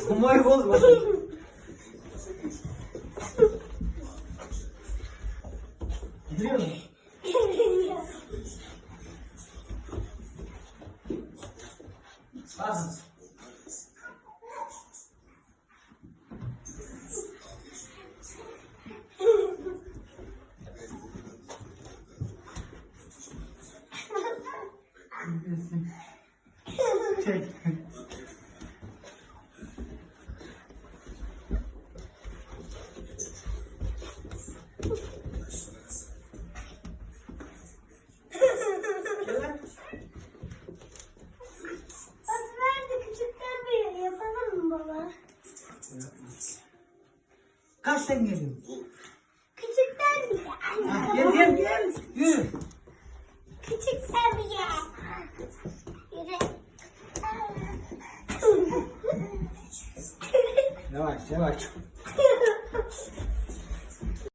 Kumayı bozma. Gidiyor mu? Sağsın. Çek. Kaçtan geliyorsun? Küçükten beri. Ha, Gel gel. Yürü. Küçükten beri. Yürü. Yavaş yavaş.